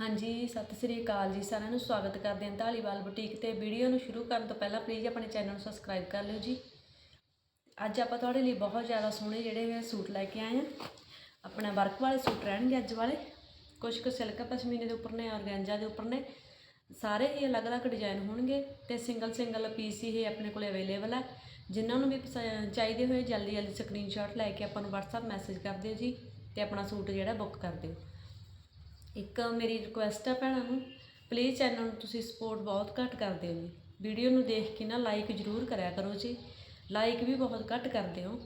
ਹਾਂਜੀ, ਸਤਿ ਸ੍ਰੀ ਅਕਾਲ ਜੀ, ਸਾਰਿਆਂ ਨੂੰ ਸਵਾਗਤ ਕਰਦੇ ਹਾਂ ਢਾਲੀਵਾਲ ਬੁਟੀਕ ਤੇ ਵੀਡੀਓ ਨੂੰ ਸ਼ੁਰੂ ਕਰਨ ਤੋਂ ਪਹਿਲਾਂ ਪਲੀਜ਼ ਆਪਣੇ ਚੈਨਲ ਨੂੰ ਸਬਸਕ੍ਰਾਈਬ ਕਰ ਲਿਓ ਜੀ। ਅੱਜ ਆਪਾਂ ਤੁਹਾਡੇ ਲਈ ਬਹੁਤ ਜ਼ਿਆਦਾ ਸੋਹਣੇ ਜਿਹੜੇ ਸੂਟ ਲੈ ਕੇ ਆਏ ਹਾਂ। ਆਪਣਾ ਵਰਕ ਵਾਲੇ ਸੂਟ ਰਹਿਣਗੇ ਅੱਜ ਵਾਲੇ। ਕੁਝ ਕੁ ਸਿਲਕ ਪਸ਼ਮੀਨੇ ਦੇ ਉੱਪਰ ਨੇ, ਔਰਗੈਂਜਾ ਦੇ ਉੱਪਰ ਨੇ। ਸਾਰੇ ਹੀ ਅਲੱਗ-ਅਲੱਗ ਡਿਜ਼ਾਈਨ ਹੋਣਗੇ ਤੇ ਸਿੰਗਲ ਸਿੰਗਲ ਪੀਸ ਹੀ ਇਹ ਆਪਣੇ ਕੋਲੇ ਅਵੇਲੇਬਲ ਹੈ। ਜਿਨ੍ਹਾਂ ਨੂੰ ਵੀ ਚਾਹੀਦੇ ਹੋਏ ਜਲਦੀ ਜਲਦੀ ਸਕਰੀਨਸ਼ਾਟ ਲੈ ਕੇ ਆਪਾਂ ਨੂੰ WhatsApp ਮੈਸੇਜ ਕਰ ਦਿਓ ਜੀ ਤੇ ਆਪਣਾ ਸੂਟ ਜਿਹੜਾ ਬੁੱਕ ਕਰ ਦਿਓ। ਇੱਕ ਮੇਰੀ ਰਿਕੁਐਸਟ ਹੈ ਭੈਣਾਂ ਨੂੰ ਪਲੀਜ਼ ਚੈਨਲ ਨੂੰ ਤੁਸੀਂ ਸਪੋਰਟ ਬਹੁਤ ਘੱਟ ਕਰਦੇ ਹੋ ਜੀ। ਵੀਡੀਓ ਨੂੰ ਦੇਖ ਕੇ ਨਾ ਲਾਈਕ ਜ਼ਰੂਰ ਕਰਿਆ ਕਰੋ ਜੀ। ਲਾਈਕ ਵੀ ਬਹੁਤ ਘੱਟ ਕਰਦੇ ਹੋ।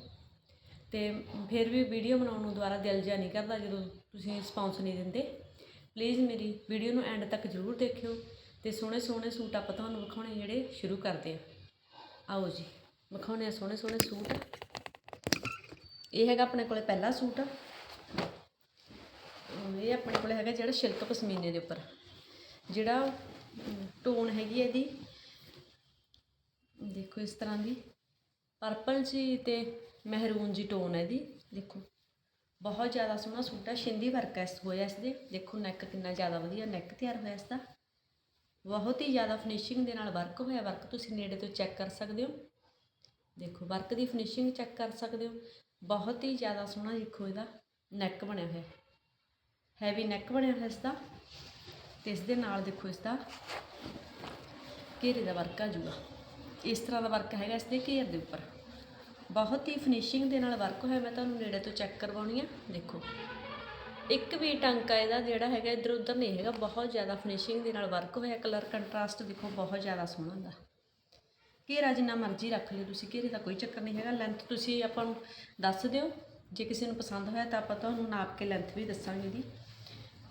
ਤੇ ਫਿਰ ਵੀ ਵੀਡੀਓ ਬਣਾਉਣ ਨੂੰ ਦੁਬਾਰਾ ਦਿਲ ਜਿਹਾ ਨਹੀਂ ਕਰਦਾ ਜਦੋਂ ਤੁਸੀਂ ਰਿਸਪੌਂਸ ਨਹੀਂ ਦਿੰਦੇ। ਪਲੀਜ਼ ਮੇਰੀ ਵੀਡੀਓ ਨੂੰ ਐਂਡ ਤੱਕ ਜ਼ਰੂਰ ਦੇਖਿਓ ਤੇ ਸੋਹਣੇ ਸੋਹਣੇ ਸੂਟ ਆਪਾਂ ਤੁਹਾਨੂੰ ਵਿਖਾਉਣੇ ਜਿਹੜੇ ਸ਼ੁਰੂ ਕਰਦੇ ਆ ਆਓ ਜੀ, ਵਿਖਾਉਣੇ ਆ ਸੋਹਣੇ ਸੋਹਣੇ ਸੂਟ। ਇਹ ਹੈਗਾ ਆਪਣੇ ਕੋਲੇ ਪਹਿਲਾ ਸੂਟ ਇਹ ਆਪਣੇ ਕੋਲ ਹੈਗਾ ਜਿਹੜਾ ਸ਼ਿਲਕ ਪਸ਼ਮੀਨੇ ਦੇ ਉੱਪਰ। ਜਿਹੜਾ ਟੋਨ ਹੈਗੀ ਹੈ ਇਹਦੀ। ਦੇਖੋ ਇਸ ਤਰ੍ਹਾਂ ਦੀ। ਪਰਪਲ ਜੀ ਤੇ ਮਹਿਰੂਨ ਜੀ ਟੋਨ ਹੈ ਇਹਦੀ। ਦੇਖੋ, ਬਹੁਤ ਜ਼ਿਆਦਾ ਸੋਹਣਾ ਸੂਟ ਹੈ ਸ਼ਿੰਦੀ ਵਰਕ ਹੈ ਹੋਇਆ ਇਸ ਦੇ। ਦੇਖੋ ਨੈਕ ਕਿੰਨਾ ਜ਼ਿਆਦਾ ਵਧੀਆ ਨੈਕ ਤਿਆਰ ਹੋਇਆ ਇਸ ਦਾ। ਬਹੁਤ ਹੀ ਜ਼ਿਆਦਾ ਫਿਨਿਸ਼ਿੰਗ ਦੇ ਨਾਲ ਵਰਕ ਹੋਇਆ। ਵਰਕ ਤੁਸੀਂ ਨੇੜੇ ਤੋਂ ਚੈੱਕ ਕਰ ਸਕਦੇ ਹੋ। ਦੇਖੋ ਵਰਕ ਦੀ ਫਿਨਿਸ਼ਿੰਗ ਚੈੱਕ ਕਰ ਸਕਦੇ ਹੋ। ਬਹੁਤ ਹੀ ਜ਼ਿਆਦਾ ਸੋਹਣਾ ਦੇਖੋ ਇਹਦਾ ਨੈਕ ਬਣਿਆ ਹੋਇਆ। ਹੈਵੀ ਨੈਕ ਬਣਿਆ ਹੋਇਆ ਇਸ ਦਾ, ਤੇ ਇਸ ਦੇ ਨਾਲ ਦੇਖੋ ਇਸ ਦਾ ਘੇਰੇ ਦਾ ਵਰਕ ਆ ਜੂਗਾ। ਇਸ ਤਰ੍ਹਾਂ ਦਾ ਵਰਕ ਹੈਗਾ ਇਸ ਦੇ ਘੇਰ ਦੇ ਉੱਪਰ। ਬਹੁਤ ਹੀ ਫਿਨਿਸ਼ਿੰਗ ਦੇ ਨਾਲ ਵਰਕ ਹੋਇਆ, ਮੈਂ ਤੁਹਾਨੂੰ ਨੇੜੇ ਤੋਂ ਚੈੱਕ ਕਰਵਾਉਣੀ ਆ, ਦੇਖੋ। ਇੱਕ ਵੀ ਟਾਂਕਾ ਇਹਦਾ ਜਿਹੜਾ ਹੈਗਾ, ਇੱਧਰ ਉੱਧਰ ਨਹੀਂ ਹੈਗਾ, ਬਹੁਤ ਜ਼ਿਆਦਾ ਫਿਨਿਸ਼ਿੰਗ ਦੇ ਨਾਲ ਵਰਕ ਹੋਇਆ ਕਲਰ ਕੰਟਰਾਸਟ ਦੇਖੋ ਬਹੁਤ ਜ਼ਿਆਦਾ ਸੋਹਣਾ ਹੁੰਦਾ। ਘੇਰਾ ਜਿੰਨਾ ਮਰਜ਼ੀ ਰੱਖ ਲਿਓ, ਤੁਸੀਂ ਘੇਰੇ ਦਾ ਕੋਈ ਚੱਕਰ ਨਹੀਂ ਹੈਗਾ ਲੈਂਥ ਤੁਸੀਂ ਆਪਾਂ ਨੂੰ ਦੱਸ ਦਿਓ, ਜੇ ਕਿਸੇ ਨੂੰ ਪਸੰਦ ਹੋਇਆ ਤਾਂ ਆਪਾਂ ਤੁਹਾਨੂੰ ਨਾਪ ਕੇ ਲੈਂਥ ਵੀ ਦੱਸਾਂਗੇ ਇਹਦੀ।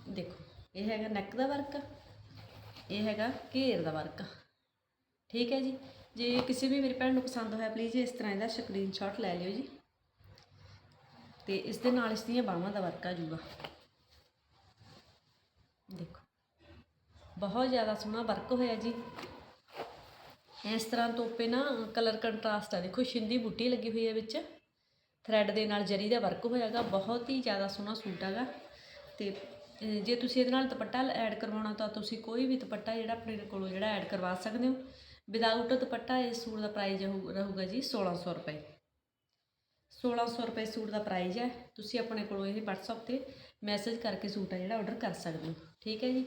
ਦੇਖੋ, ਇਹ ਹੈਗਾ ਨੈਕ ਦਾ ਵਰਕ ਇਹ ਹੈਗਾ ਘੇਰ ਦਾ ਵਰਕ ਠੀਕ ਹੈ ਜੀ? ਜੇ ਕਿਸੇ ਵੀ ਮੇਰੀ ਭੈਣ ਨੂੰ ਪਸੰਦ ਹੋਇਆ ਪਲੀਜ਼ ਇਸ ਤਰ੍ਹਾਂ ਇਹਦਾ ਸਕਰੀਨਸ਼ਾਟ ਲੈ ਲਿਓ ਜੀ। ਤੇ ਇਸ ਦੇ ਨਾਲ ਇਸ ਦੀਆਂ ਬਾਹਾਂ ਦਾ ਵਰਕ ਆ ਜੂਗਾ। ਦੇਖੋ, ਬਹੁਤ ਜ਼ਿਆਦਾ ਸੋਹਣਾ ਵਰਕ ਹੋਇਆ ਜੀ। ਇਸ ਤਰ੍ਹਾਂ ਤੋਪੇ ਨਾ ਕਲਰ ਕੰਟਰਾਸਟ ਆ। ਦੇਖੋ ਛਿੰਦੀ ਬੁੱਟੀ ਲੱਗੀ ਹੋਈ ਹੈ ਵਿੱਚ। ਥਰੈਡ ਦੇ ਨਾਲ ਜਰੀ ਦਾ ਵਰਕ ਹੋਇਆਗਾ, ਬਹੁਤ ਹੀ ਜ਼ਿਆਦਾ ਸੋਹਣਾ ਸੂਟ ਹੈਗਾ ਤੇ ਜੇ ਤੁਸੀਂ ਇਹਦੇ ਨਾਲ ਦੁਪੱਟਾ ਐਡ ਕਰਵਾਉਣਾ ਤਾਂ ਤੁਸੀਂ ਕੋਈ ਵੀ ਦੁਪੱਟਾ ਜਿਹੜਾ ਆਪਣੇ ਕੋਲੋਂ ਜਿਹੜਾ ਐਡ ਕਰਵਾ ਸਕਦੇ ਹੋ। ਵਿਦਆਊਟ ਦੁਪੱਟਾ ਇਸ ਸੂਟ ਦਾ ਪ੍ਰਾਈਸ ਰਹੂਗਾ ਜੀ 1600 ਰੁਪਏ। 1600 ਰੁਪਏ ਸੂਟ ਦਾ ਪ੍ਰਾਈਸ ਹੈ। ਤੁਸੀਂ ਆਪਣੇ ਕੋਲੋਂ ਇਹ WhatsApp ਤੇ ਮੈਸੇਜ ਕਰਕੇ ਸੂਟ ਆ ਜਿਹੜਾ ਆਰਡਰ ਕਰ ਸਕਦੇ ਹੋ। ਠੀਕ ਹੈ ਜੀ?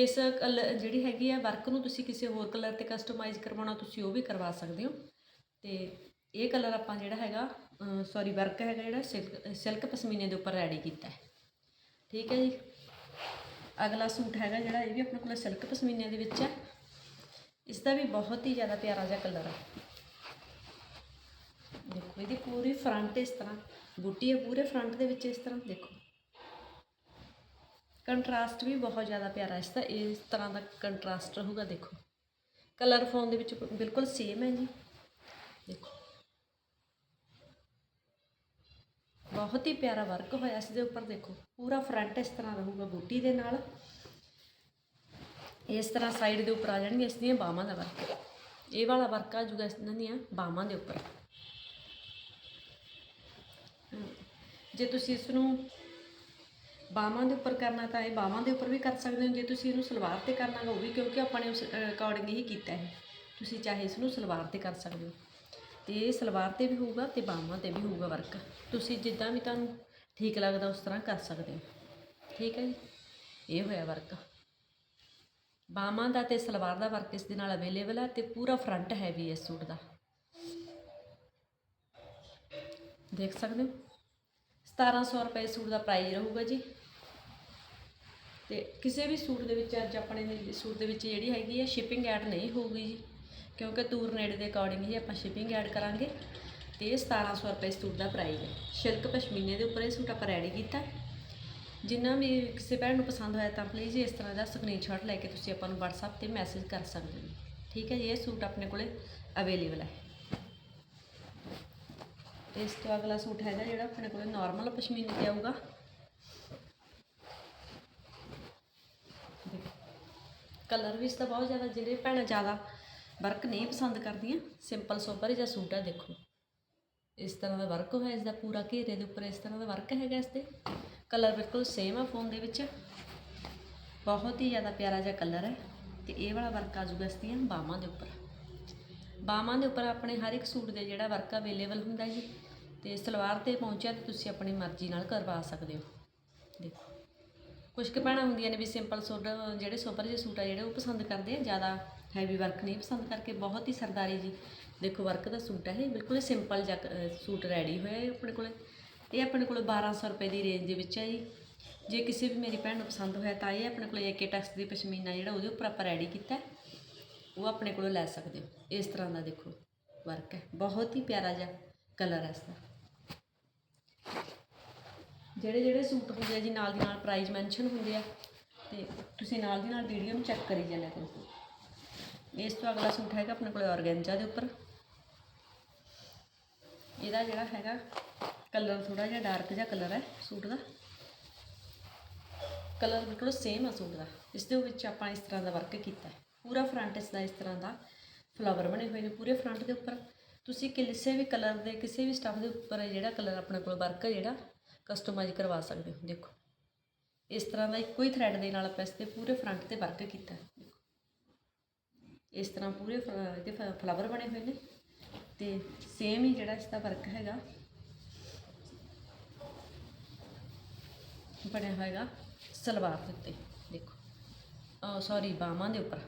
ਇਸ ਕਲਰ ਜਿਹੜੀ ਹੈਗੀ ਆ ਵਰਕ ਨੂੰ ਤੁਸੀਂ ਕਿਸੇ ਹੋਰ ਕਲਰ ਤੇ ਕਸਟਮਾਈਜ਼ ਕਰਵਾਉਣਾ ਤੁਸੀਂ ਉਹ ਵੀ ਕਰਵਾ ਸਕਦੇ ਹੋ। ਤੇ ਇਹ ਕਲਰ ਆਪਾਂ ਜਿਹੜਾ ਹੈਗਾ ਸੌਰੀ ਵਰਕ ਹੈਗਾ ਜਿਹੜਾ ਸਿਲਕ ਸਿਲਕ ਪਸ਼ਮੀਨੇ ਦੇ ਉੱਪਰ ਰੈਡੀ ਕੀਤਾ ਹੈ। ਠੀਕ ਹੈ ਜੀ। ਅਗਲਾ ਸੂਟ ਹੈਗਾ ਜਿਹੜਾ, ਇਹ ਵੀ ਆਪਣੇ ਕੋਲ ਸਿਲਕ ਪਸ਼ਮੀਨੇ ਦੇ ਵਿੱਚ ਹੈ। ਇਸ ਦਾ ਵੀ ਬਹੁਤ ਹੀ ਜ਼ਿਆਦਾ ਪਿਆਰਾ ਜਿਹਾ ਕਲਰ ਹੈ ਦੇਖੋ, ਇਹਦੀ ਪੂਰੀ ਫਰੰਟ ਇਸ ਤਰ੍ਹਾਂ, ਬੂਟੀ ਹੈ ਪੂਰੇ ਫਰੰਟ ਦੇ ਵਿੱਚ ਇਸ ਤਰ੍ਹਾਂ, ਦੇਖੋ। ਕੰਟਰਾਸਟ ਵੀ ਬਹੁਤ ਜ਼ਿਆਦਾ ਪਿਆਰਾ ਇਸ ਦਾ ਇਸ ਤਰ੍ਹਾਂ ਦਾ ਕੰਟਰਾਸਟ ਰਹੂਗਾ, ਦੇਖੋ। ਕਲਰ ਫੋਨ ਦੇ ਵਿੱਚ ਬਿਲਕੁਲ ਸੇਮ ਹੈ ਜੀ। ਦੇਖੋ। ਬਹੁਤ ਹੀ ਪਿਆਰਾ ਵਰਕ ਹੋਇਆ ਇਸ ਦੇ ਉੱਪਰ, ਦੇਖੋ, ਪੂਰਾ ਫਰੰਟ ਇਸ ਤਰ੍ਹਾਂ ਰਹੂਗਾ ਬੂਟੀ ਦੇ ਨਾਲ। ਇਸ ਤਰ੍ਹਾਂ ਸਾਈਡ ਦੇ ਉੱਪਰ ਆ ਜਾਣਗੇ ਇਸ ਦੀਆਂ ਬਾਹਾਂ ਦਾ ਵਰਕ ਇਹ ਵਾਲਾ ਵਰਕ ਆ ਜੂਗਾ ਇਹਨਾਂ ਦੀਆਂ ਬਾਹਾਂ ਦੇ ਉੱਪਰ। ਜੇ ਤੁਸੀਂ ਇਸ ਨੂੰ ਬਾਹਾਂ ਦੇ ਉੱਪਰ ਕਰਨਾ ਤਾਂ ਇਹ ਬਾਹਾਂ ਦੇ ਉੱਪਰ ਵੀ ਕਰ ਸਕਦੇ ਹੋ, ਜੇ ਤੁਸੀਂ ਇਹਨੂੰ ਸਲਵਾਰ ਤੇ ਕਰਨਾ ਉਹ ਵੀ, ਕਿਉਂਕਿ ਆਪਾਂ ਨੇ ਉਸ ਅਕੋਰਡਿੰਗ ਹੀ ਕੀਤਾ ਹੈ ਤੁਸੀਂ ਚਾਹੇ ਇਸ ਨੂੰ ਸਲਵਾਰ ਤੇ ਕਰ ਸਕਦੇ ਹੋ। ਤੇ ਇਹ ਸਲਵਾਰ ਤੇ ਵੀ ਹੋਊਗਾ ਤੇ ਬਾਹਾਂ ਤੇ ਵੀ ਹੋਊਗਾ ਵਰਕ ਤੁਸੀਂ ਜਿੱਦਾਂ ਵੀ ਤੁਹਾਨੂੰ ਠੀਕ ਲੱਗਦਾ ਉਸ ਤਰ੍ਹਾਂ ਕਰ ਸਕਦੇ ਹੋ। ਠੀਕ ਹੈ ਜੀ? ਇਹ ਹੋਇਆ ਵਰਕ ਬਾਹਾਂ ਦਾ ਤੇ ਸਲਵਾਰ ਦਾ ਵਰਕ ਇਸ ਦੇ ਨਾਲ ਅਵੇਲੇਬਲ ਹੈ ਤੇ ਪੂਰਾ ਫਰੰਟ ਹੈ ਵੀ ਇਸ ਸੂਟ ਦਾ। ਦੇਖ ਸਕਦੇ ਹੋ? 1700 ਰੁਪਏ ਸੂਟ ਦਾ ਪ੍ਰਾਈਸ ਰਹੂਗਾ ਜੀ। ਤੇ ਕਿਸੇ ਵੀ ਸੂਟ ਦੇ ਵਿੱਚ ਅੱਜ ਆਪਣੇ ਸੂਟ ਦੇ ਵਿੱਚ ਜਿਹੜੀ ਹੈਗੀ ਹੈ ਸ਼ਿਪਿੰਗ ਐਡ ਨਹੀਂ ਹੋਊਗੀ ਜੀ। ਕਿਉਂਕਿ ਦੂਰ ਨੇੜੇ ਦੇ ਅਕੋਰਡਿੰਗ ਹੀ ਆਪਾਂ ਸ਼ਿਪਿੰਗ ਐਡ ਕਰਾਂਗੇ ਤੇ ਇਹ 1700 ਰੁਪਏ ਸੂਟ ਦਾ ਪ੍ਰਾਈਸ ਹੈ। ਸ਼ਿਲਕ ਪਸ਼ਮੀਨੇ ਦੇ ਉੱਪਰ ਇਹ ਸੂਟ ਆਪਾਂ ਰੈਡੀ ਕੀਤਾ ਜਿੰਨਾ ਵੀ ਕਿਸੇ ਭੈਣ ਨੂੰ ਪਸੰਦ ਹੋਇਆ ਤਾਂ ਪਲੀਜ਼ ਇਸ ਤਰ੍ਹਾਂ ਦਾ ਸਕਰੀਨਸ਼ਾਟ ਲੈ ਕੇ ਤੁਸੀਂ ਆਪਾਂ ਨੂੰ WhatsApp ਤੇ ਮੈਸੇਜ ਕਰ ਸਕਦੇ ਹੋ। ਠੀਕ ਹੈ ਜੀ, ਇਹ ਸੂਟ ਆਪਣੇ ਕੋਲੇ ਅਵੇਲੇਬਲ ਹੈ। ਇਸ ਤੋਂ ਅਗਲਾ ਸੂਟ ਹੈਗਾ ਜਿਹੜਾ ਆਪਣੇ ਕੋਲੇ ਨਾਰਮਲ ਪਸ਼ਮੀਨੇ ਤੇ ਆਊਗਾ। ਕਲਰ ਵੀ ਇਸ ਦਾ ਬਹੁਤ ਜ਼ਿਆਦਾ, ਜਿਹੜੇ ਭੈਣਾਂ ਜ਼ਿਆਦਾ ਵਰਕ ਨਹੀਂ ਪਸੰਦ ਕਰਦੀਆਂ ਸਿੰਪਲ ਸੋਬਰ ਜਿਹਾ ਸੂਟ ਹੈ ਦੇਖੋ। ਇਸ ਤਰ੍ਹਾਂ ਦਾ ਵਰਕ ਹੋਇਆ, ਇਸ ਦਾ ਪੂਰਾ ਘੇਰੇ ਦੇ ਉੱਪਰ ਇਸ ਤਰ੍ਹਾਂ ਦਾ ਵਰਕ ਹੈਗਾ ਇਸ ਤੇ। ਕਲਰ ਬਿਲਕੁਲ ਸੇਮ ਆ ਫੋਨ ਦੇ ਵਿੱਚ। ਬਹੁਤ ਹੀ ਜ਼ਿਆਦਾ ਪਿਆਰਾ ਜਿਹਾ ਕਲਰ ਹੈ ਤੇ ਇਹ ਵਾਲਾ ਵਰਕ ਆ ਜਾਊਗਾ ਇਸ ਦੀਆਂ ਬਾਹਾਂ ਦੇ ਉੱਪਰ। ਬਾਹਾਂ ਦੇ ਉੱਪਰ ਆਪਣੇ ਹਰ ਇੱਕ ਸੂਟ ਦੇ ਜਿਹੜਾ ਵਰਕ ਅਵੇਲੇਬਲ ਹੁੰਦਾ ਜੀ, ਤੇ ਸਲਵਾਰ ਤੇ ਪਹੁੰਚਿਆ ਤੇ ਤੁਸੀਂ ਆਪਣੀ ਮਰਜ਼ੀ ਨਾਲ ਕਰਵਾ ਸਕਦੇ ਹੋ। ਦੇਖੋ। ਕੁਝ ਕੁ ਭੈਣਾਂ ਹੁੰਦੀਆਂ ਨੇ ਵੀ ਸਿੰਪਲ ਸੂਟ ਜਿਹੜੇ ਸੋਬਰ ਜਿਹੇ ਸੂਟ ਆ ਜਿਹੜੇ ਉਹ ਪਸੰਦ ਕਰਦੇ ਆ, ਜ਼ਿਆਦਾ ਹੈਵੀ ਵਰਕ ਨਹੀਂ ਪਸੰਦ ਕਰਕੇ, ਬਹੁਤ ਹੀ ਸਰਦਾਰੀ ਜੀ। ਦੇਖੋ, ਵਰਕ ਦਾ ਸੂਟ ਹੈ ਇਹ, ਬਿਲਕੁਲ ਸਿੰਪਲ ਜਿਹਾ ਸੂਟ ਰੈਡੀ ਹੋਇਆ ਹੈ ਆਪਣੇ ਕੋਲੇ। ਇਹ ਆਪਣੇ ਕੋਲ 1200 ਰੁਪਏ ਦੀ ਰੇਂਜ ਦੇ ਵਿੱਚ ਹੈ ਜੀ ਜੇ ਕਿਸੇ ਵੀ ਮੇਰੀ ਭੈਣ ਨੂੰ ਪਸੰਦ ਹੋਇਆ ਤਾਂ ਇਹ ਆਪਣੇ ਕੋਲ ਏਕੇ ਟੈਕਸ ਦੀ ਪਸ਼ਮੀਨਾ ਜਿਹੜਾ ਉਹਦੇ ਉੱਪਰ ਆਪਾਂ ਰੈਡੀ ਕੀਤਾ ਉਹ ਆਪਣੇ ਕੋਲੋਂ ਲੈ ਸਕਦੇ ਹੋ। ਇਸ ਤਰ੍ਹਾਂ ਦਾ ਦੇਖੋ ਵਰਕ ਹੈ। ਬਹੁਤ ਹੀ ਪਿਆਰਾ ਜਿਹਾ ਕਲਰ ਹੈ ਇਸ ਦਾ। ਜਿਹੜੇ ਜਿਹੜੇ ਸੂਟ ਹੁੰਦੇ ਆ ਜੀ, ਨਾਲ ਦੀ ਨਾਲ ਪ੍ਰਾਈਸ ਮੈਂਸ਼ਨ ਹੁੰਦੇ ਆ, ਤੇ ਤੁਸੀਂ ਨਾਲ ਦੀ ਨਾਲ ਵੀਡੀਓ ਨੂੰ ਚੈੱਕ ਕਰੀ ਚੱਲਿਆ ਕਰੋ ਇਸ ਤੋਂ ਅਗਲਾ ਸੂਟ ਹੈਗਾ ਆਪਣੇ ਕੋਲ ਔਰਗੈਂਜਾ ਦੇ ਉੱਪਰ। ਇਹਦਾ ਜਿਹੜਾ ਹੈਗਾ ਕਲਰ ਥੋੜਾ ਜਿਹਾ ਡਾਰਕ ਜਿਹਾ ਕਲਰ ਹੈ ਸੂਟ ਦਾ। ਕਲਰ ਬਿਲਕੁਲ ਸੇਮ ਆ ਸੂਟ ਦਾ। ਇਸ ਦੇ ਵਿੱਚ ਆਪਾਂ ਇਸ ਤਰ੍ਹਾਂ ਦਾ ਵਰਕ ਕੀਤਾ ਹੈ। ਪੂਰਾ ਫਰੰਟ ਇਸ ਦਾ ਇਸ ਤਰ੍ਹਾਂ ਦਾ ਫਲਾਵਰ ਬਣੇ ਹੋਏ ਨੇ ਪੂਰੇ ਫਰੰਟ ਦੇ ਉੱਪਰ। ਤੁਸੀਂ ਕਿਸੇ ਵੀ ਕਲਰ ਦੇ, ਕਿਸੇ ਵੀ ਸਟੱਫ ਦੇ ਉੱਪਰ ਜਿਹੜਾ ਕਲਰ ਆਪਣੇ ਕੋਲ ਵਰਕ ਜਿਹੜਾ ਕਸਟਮਾਈਜ਼ ਕਰਵਾ ਸਕਦੇ ਹੋ। ਦੇਖੋ। ਇਸ ਤਰ੍ਹਾਂ ਦਾ ਇੱਕੋ ਹੀ ਥਰੈਡ ਦੇ ਨਾਲ ਆਪਾਂ ਇਸ ਤੇ ਪੂਰੇ ਫਰੰਟ ਤੇ ਵਰਕ ਕੀਤਾ ਹੈ। ਇਸ ਤਰ੍ਹਾਂ ਪੂਰੇ ਫ- ਇਹਦੇ ਫਲਾਵਰ ਬਣੇ ਹੋਏ ਨੇ ਤੇ ਸੇਮ ਹੀ ਜਿਹੜਾ ਇਸ ਦਾ ਵਰਕ ਹੈਗਾ। ਬਣਿਆ ਹੋਏਗਾ ਸਲਵਾਰ ਦੇ ਉੱਤੇ, ਦੇਖੋ। ਸੌਰੀ ਬਾਹਾਂ ਦੇ ਉੱਪਰ।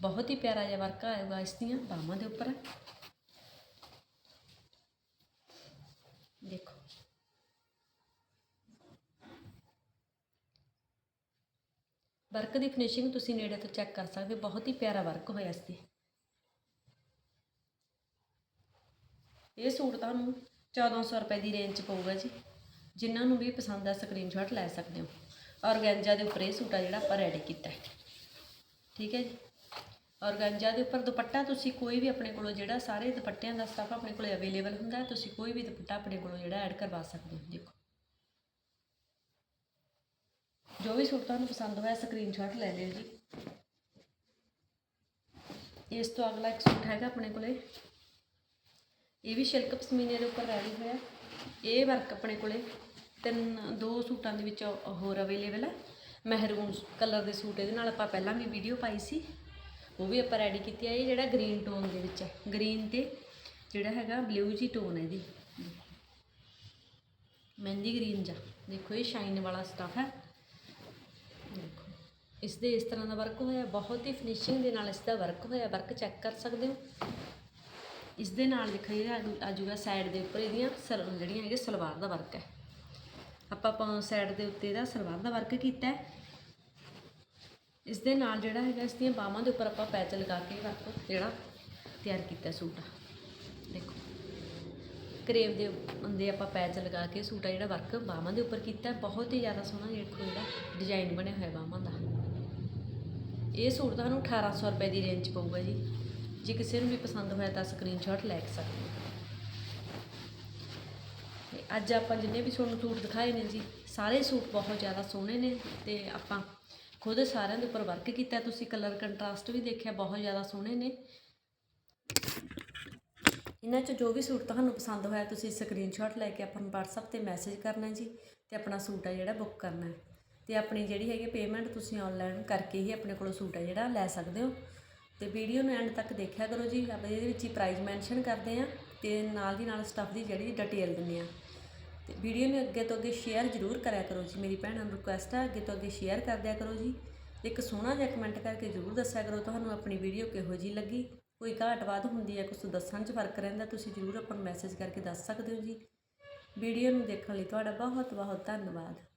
ਬਹੁਤ ਹੀ ਪਿਆਰਾ ਜਿਹਾ ਵਰਕ ਆਏਗਾ ਇਸ ਦੀਆਂ, ਬਾਹਾਂ ਦੇ ਉੱਪਰ ਦੇਖੋ ਵਰਕ ਦੀ ਫਿਨਿਸ਼ਿੰਗ ਤੁਸੀਂ ਨੇੜੇ ਤੋਂ ਚੈੱਕ ਕਰ ਸਕਦੇ ਹੋ। ਬਹੁਤ ਹੀ ਪਿਆਰਾ ਵਰਕ ਹੋਇਆ ਇਸ ਤੇ ਇਹ ਸੂਟ ਤੁਹਾਨੂੰ 1400 ਰੁਪਏ ਦੀ ਰੇਂਜ 'ਚ ਪਊਗਾ ਜੀ। ਜਿਨ੍ਹਾਂ ਨੂੰ ਵੀ ਪਸੰਦ ਆ ਸਕਰੀਨਸ਼ਾਟ ਲੈ ਸਕਦੇ ਹੋ। ਔਰਗੈਂਜਾ ਦੇ ਉੱਪਰ ਇਹ ਸੂਟ ਆ ਜਿਹੜਾ ਆਪਾਂ ਰੈਡੀ ਕੀਤਾ। ਹੈ ਠੀਕ ਹੈ ਜੀ। ਔਰਗੈਂਜਾ ਦੇ ਉੱਪਰ ਦੁਪੱਟਾ ਤੁਸੀਂ ਕੋਈ ਵੀ ਆਪਣੇ ਕੋਲੋਂ ਜਿਹੜਾ ਸਾਰੇ ਦੁਪੱਟਿਆਂ ਦਾ ਸਟਾਫ ਆਪਣੇ ਕੋਲੇ ਅਵੇਲੇਬਲ ਹੁੰਦਾ, ਤੁਸੀਂ ਕੋਈ ਵੀ ਦੁਪੱਟਾ ਆਪਣੇ ਕੋਲੋਂ ਜਿਹੜਾ ਐਡ ਕਰਵਾ ਸਕਦੇ ਹੋ। ਦੇਖੋ। ਜੋ ਵੀ ਸੂਟ ਤੁਹਾਨੂੰ ਪਸੰਦ ਹੋਇਆ ਸਕਰੀਨਸ਼ਾਟ ਲੈ ਲਿਓ ਜੀ। ਇਸ ਤੋਂ ਅਗਲਾ ਇੱਕ ਸੂਟ ਹੈਗਾ ਆਪਣੇ ਕੋਲੇ। ਇਹ ਵੀ ਸ਼ਿਲਕ ਪਸ਼ਮੀਨੇ ਦੇ ਉੱਪਰ ਰੈਡੀ ਹੋਇਆ। ਇਹ ਵਰਕ ਆਪਣੇ ਕੋਲੇ। ਤਿੰਨ, ਦੋ ਸੂਟਾਂ ਦੇ ਵਿੱਚ ਹੋਰ ਅਵੇਲੇਬਲ ਹੈ ਮਹਿਰੂਨ ਕਲਰ ਦੇ ਸੂਟ, ਇਹਦੇ ਨਾਲ ਆਪਾਂ ਪਹਿਲਾਂ ਵੀ ਵੀਡੀਓ ਪਾਈ ਸੀ। ਉਹ ਵੀ ਆਪਾਂ ਰੈਡੀ ਕੀਤੀ ਹੈ ਇਹ ਜਿਹੜਾ ਗ੍ਰੀਨ ਟੋਨ ਦੇ ਵਿੱਚ ਹੈ ਗ੍ਰੀਨ ਤੇ ਜਿਹੜਾ ਹੈਗਾ ਬਲੂ ਜੀ ਟੋਨ ਹੈ ਇਹਦੀ। ਮਹਿੰਦੀ ਗ੍ਰੀਨ ਜਾ। ਦੇਖੋ, ਇਹ ਸ਼ਾਈਨ ਵਾਲਾ ਸਟਫ ਹੈ। ਇਸ ਦੇ ਇਸ ਤਰ੍ਹਾਂ ਦਾ ਵਰਕ ਹੋਇਆ, ਬਹੁਤ ਹੀ ਫਿਨਿਸ਼ਿੰਗ ਦੇ ਨਾਲ ਇਸ ਦਾ ਵਰਕ ਹੋਇਆ ਵਰਕ ਚੈੱਕ ਕਰ ਸਕਦੇ ਹੋ। ਇਸ ਦੇ ਨਾਲ ਦੇਖੋ ਇਹ ਆਜੂਗਾ ਸਾਈਡ ਦੇ ਉੱਪਰ ਇਹਦੀਆਂ ਸਲ ਜਿਹੜੀਆਂ ਹੈਗੀਆਂ ਸਲਵਾਰ ਦਾ ਵਰਕ ਹੈ। ਆਪਾਂ ਸਾਈਡ ਦੇ ਉੱਤੇ ਇਹਦਾ ਸਲਵਾਰ ਦਾ ਵਰਕ ਕੀਤਾ ਹੈ। ਇਸ ਦੇ ਨਾਲ ਜਿਹੜਾ ਹੈਗਾ ਇਸ ਦੀਆਂ ਬਾਹਾਂ ਦੇ ਉੱਪਰ ਆਪਾਂ ਪੈਚ ਲਗਾ ਕੇ ਵਰਕ ਜਿਹੜਾ ਤਿਆਰ ਕੀਤਾ ਸੂਟ। ਦੇਖੋ ਕਰੇਵ ਦੇ ਅੰਦੇ ਆਪਾਂ ਪੈਚ ਲਗਾ ਕੇ ਸੂਟ ਆ ਜਿਹੜਾ ਵਰਕ ਬਾਹਾਂ ਦੇ ਉੱਪਰ ਕੀਤਾ ਬਹੁਤ ਹੀ ਜ਼ਿਆਦਾ ਸੋਹਣਾ ਦੇਖੋ ਜਿਹੜਾ ਡਿਜ਼ਾਈਨ ਬਣਿਆ ਹੋਇਆ ਬਾਹਾਂ ਦਾ। ਇਹ ਸੂਟ ਤੁਹਾਨੂੰ 1800 ਰੁਪਏ ਦੀ ਰੇਂਜ 'ਚ ਪਊਗਾ ਜੀ। ਜੇ ਕਿਸੇ ਨੂੰ ਵੀ ਪਸੰਦ ਹੋਇਆ ਤਾਂ ਸਕਰੀਨਸ਼ਾਟ ਲੈ ਸਕਦੇ ਹੋ। ਅੱਜ ਆਪਾਂ ਜਿੰਨੇ ਵੀ ਤੁਹਾਨੂੰ ਸੂਟ ਦਿਖਾਏ ਨੇ ਜੀ, ਸਾਰੇ ਸੂਟ ਬਹੁਤ ਜ਼ਿਆਦਾ ਸੋਹਣੇ ਨੇ ਤੇ ਆਪਾਂ ਖੁਦ ਸਾਰਿਆਂ ਦੇ ਉੱਪਰ ਵਰਕ ਕੀਤਾ। ਤੁਸੀਂ ਕਲਰ ਕੰਟਰਾਸਟ ਵੀ ਦੇਖਿਆ, ਬਹੁਤ ਜ਼ਿਆਦਾ ਸੋਹਣੇ ਨੇ। ਇਹਨਾਂ 'ਚ ਜੋ ਵੀ ਸੂਟ ਤੁਹਾਨੂੰ ਪਸੰਦ ਹੋਇਆ, ਤੁਸੀਂ ਸਕਰੀਨਸ਼ਾਟ ਲੈ ਕੇ ਆਪਾਂ ਨੂੰ WhatsApp ਤੇ ਮੈਸੇਜ ਕਰਨਾ ਜੀ ਤੇ ਆਪਣਾ ਸੂਟ ਆ ਜਿਹੜਾ ਬੁੱਕ ਕਰਨਾ ਹੈ। ਤੇ ਆਪਣੀ ਜਿਹੜੀ ਹੈਗੀ ਪੇਮੈਂਟ ਤੁਸੀਂ ਆਨਲਾਈਨ ਕਰਕੇ ਹੀ ਆਪਣੇ ਕੋਲੋਂ ਸੂਟ ਹੈ ਜਿਹੜਾ ਲੈ ਸਕਦੇ ਹੋ। ਤੇ ਵੀਡੀਓ ਨੂੰ ਐਂਡ ਤੱਕ ਦੇਖਿਆ ਕਰੋ ਜੀ। ਆਪਾਂ ਇਹਦੇ ਵਿੱਚ ਹੀ ਪ੍ਰਾਈਸ ਮੈਂਸ਼ਨ ਕਰਦੇ ਆ ਤੇ ਨਾਲ ਦੀ ਨਾਲ ਸਟੱਫ ਦੀ ਜਿਹੜੀ ਡਿਟੇਲ ਦਿੰਦੇ ਆ ਤੇ ਵੀਡੀਓ ਨੂੰ ਅੱਗੇ ਤੋਂ ਅੱਗੇ ਸ਼ੇਅਰ ਜ਼ਰੂਰ ਕਰਿਆ ਕਰੋ ਜੀ। ਮੇਰੀ ਭੈਣਾਂ ਨੂੰ ਰਿਕੁਐਸਟ ਹੈ ਅੱਗੇ ਤੋਂ ਅੱਗੇ ਸ਼ੇਅਰ ਕਰ ਦਿਆ ਕਰੋ ਜੀ। ਇੱਕ ਸੋਹਣਾ ਜਿਹਾ ਕਮੈਂਟ ਕਰਕੇ ਜ਼ਰੂਰ ਦੱਸਿਆ ਕਰੋ, ਤੁਹਾਨੂੰ ਆਪਣੀ ਵੀਡੀਓ ਕਿਹੋ ਜੀ ਲੱਗੀ? ਕੋਈ ਘਾਟ ਵਾਧ ਹੁੰਦੀ ਹੈ ਕੁਝ ਦੱਸਣ 'ਚ ਫ਼ਰਕ ਰਹਿੰਦਾ, ਤੁਸੀਂ ਜ਼ਰੂਰ ਆਪਾਂ ਨੂੰ ਮੈਸੇਜ ਕਰਕੇ ਦੱਸ ਸਕਦੇ ਹੋ ਜੀ। ਵੀਡੀਓ ਨੂੰ ਦੇਖਣ ਲਈ ਤੁਹਾਡਾ ਬਹੁਤ ਬਹੁਤ ਧੰਨਵਾਦ।